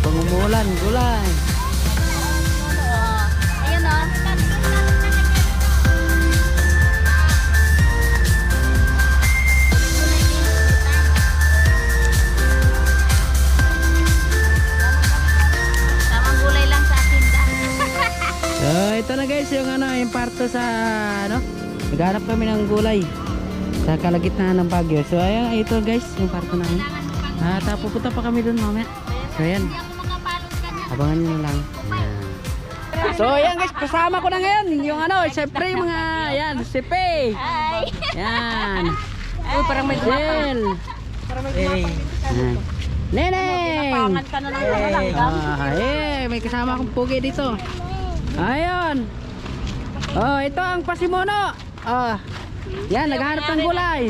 Pag umuulan, gulay. Ayun o. Tamang gulay lang sa akin. So, ito na guys, yung ano, yung parto sa, ano, naghanap kami ng gulay sa kalagitnaan ng Baguio. So, ayan, ito guys, yung parto namin. At uh, pupunta pa kami dun mamaya. So, ayan, abangan nyo lang. Ayan. So, ayan guys, kasama ko na ngayon, yung ano, syempre yung mga, ayan, si Pei. Hi! Yan. Oh, parang may Jill. Hey. Yan. Neneng. Pangan ka na ng langgam. Ah, eh, may kasama akong pugi dito. Ayun. Oh, ito ang pasimono. Oh. Yan, naghahanap ng gulay.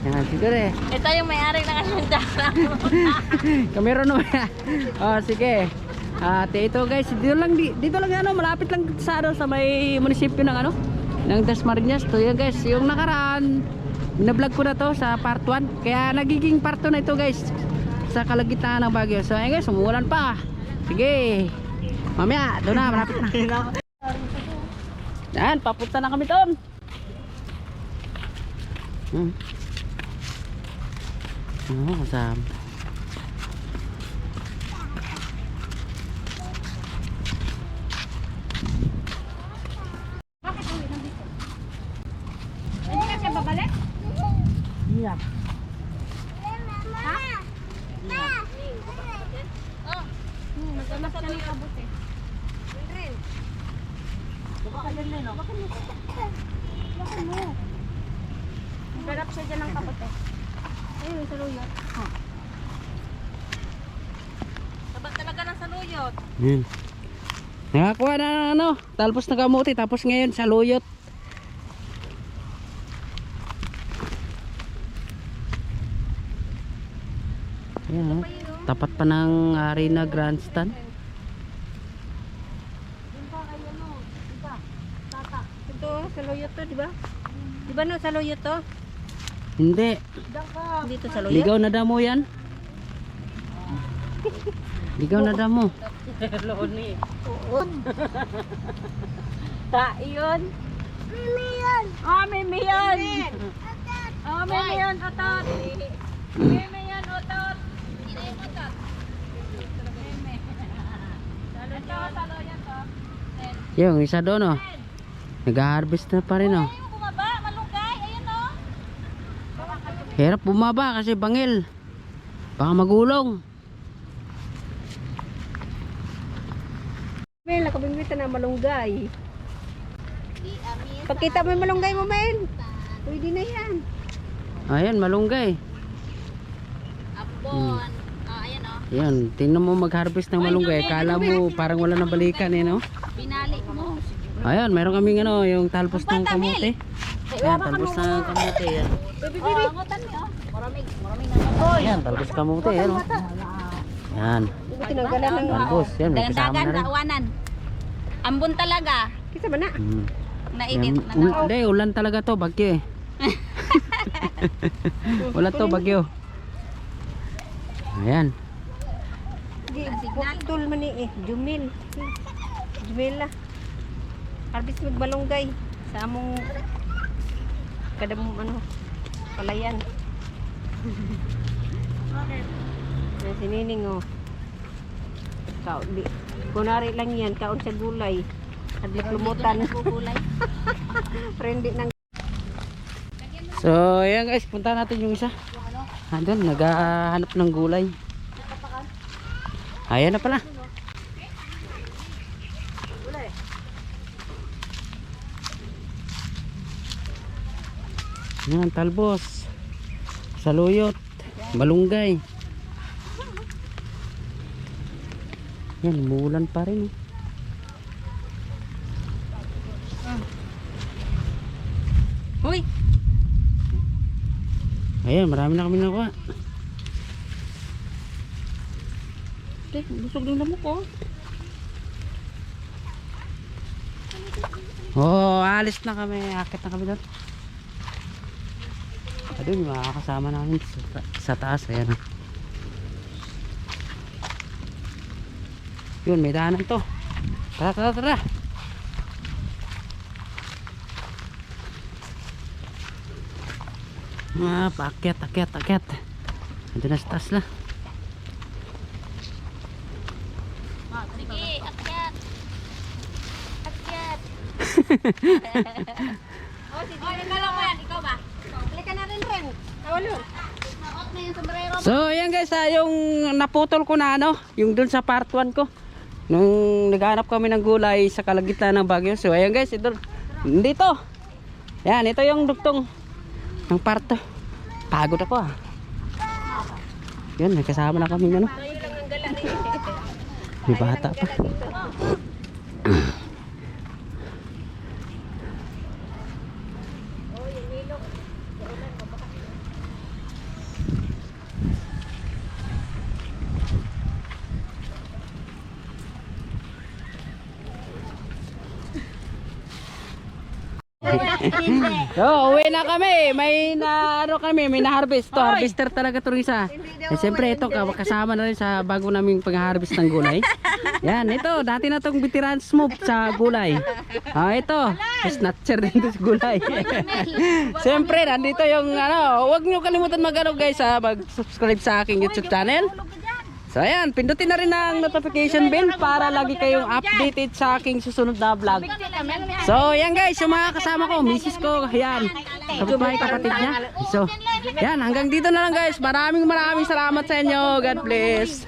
Yan, siguro eh. Ito yung may-ari ng asyenda. Kamero no. oh, sige. At ito guys, dito lang di- dito lang ano, malapit lang sa ano sa may munisipyo ng ano, ng Dasmariñas. To yan guys, yung nakaraan na-vlog ko na to sa part 1. Kaya nagiging part 2 na ito guys sa kalagitnaan ng Baguio. So ayun guys, umuulan pa. Sige. Mamaya, doon na, malapit na. Yan, papunta na kami doon. Hmm. Ano, kasama. Hindi ka siya babalik? Yeah. Ha? Oh. Hmm, mas na ni abot eh. Bakit mo? Garap siya dyan ng kapot eh. Ayun, saluyot. Oh. Sabat talaga ng saluyot. Yan. Nakakuha na ng ano, talpos na kamuti, tapos ngayon sa luyot. Ayan, oh. tapat pa ng Arena Grandstand. Ito, saluyot to, di ba? Di ba no, saluyot to? Hindi, Dito saluyot? ligaw na damo yan. Ligaw na damo. Oo. Ta, iyon. Mimi yun. Ah, mimi yun. Ah, mimi yun, otot. Mimi yun, otot. Otot? Mimi. Saluyot to. Yung isa doon oh. Nag-harvest na pa rin oh. Ayun, bumaba, malunggay. Ayun o. Hirap bumaba kasi bangil. Baka magulong. Mel, nakabingwita na malunggay. Pagkita mo yung malunggay mo, Mel. Pwede na yan. Ayan, malunggay. Apon. Ah, ayan o. Yan, tingnan mo mag-harvest ng malunggay. Kala mo parang wala nang balikan eh, no? Binali mo. Ayan, meron kaming ano, yung talpos ng kamote. Ayan, talpos ng kamote. Yan. Bibi, bibi. Oh, angotan niyo. Maraming, Ayan, talpos kamote. Yan, oh. Yan, tinanggalan ng... talpos. Yan, may kasama Dagan, na rin. kaawanan. Ambon talaga. Kisa ba na? Hmm. Nainit Yan, na na. Hindi, ulan talaga to, bagyo eh. Wala to, bagyo. Ayan. Tul man eh. Jumil. Jumila. Harvest magbalunggay. Sa among kada mo ano palayan. Yan si Nining oh. Kao, di, kunari lang yan, kaon sa gulay. Hadlik lumutan. Friendly ng So, ayan guys, punta natin yung isa. Andun, naghahanap ng gulay. Ayan na pala. Yan, talbos. Saluyot. Malunggay. Yan, umuulan pa rin. eh. Uy! Ayan, marami na kami nakuha. Eh, busog din mo ko. Oh, alis na kami. Akit na kami doon. Ayun, mga kasama namin sa, ta- sa taas. Ayan. Yun, may daanan to. Tara, tara, tara. Ah, paakyat, akyat, akyat. Andun na sa taas na. Sige, akyat. Akyat. oh, si Jimmy. Oh, ikaw yan. Ikaw ba? Halika na rin rin. Tawalo. Nakot na yung sombrero. So, ayan guys, ah, yung naputol ko na ano, yung dun sa part 1 ko. Nung naghanap kami ng gulay sa kalagitnaan ng Baguio. So, ayan guys, ito, dito. Yan, ito yung duktong ng part 2. Pagod ako ah. Yan, may kasama na kami ano. May bata pa. So, uwi na kami. May na ano kami, may na-harvest to. Harvester talaga to isa. Eh, siyempre ito ka- kasama na rin sa bago naming pang-harvest ng gulay. Yan, ito, dati na tong veteran smoke sa gulay. Ah, ito, snatcher din sa gulay. siyempre, nandito yung ano, huwag niyo kalimutan mag-ano guys ha, mag-subscribe sa aking YouTube channel. So ayan, pindutin na rin ang notification bell para lagi kayong updated sa aking susunod na vlog. So ayan guys, yung mga kasama ko, misis ko, ayan, kapitbahay kapatid niya. So, yan, hanggang dito na lang guys. Maraming maraming salamat sa inyo. God bless.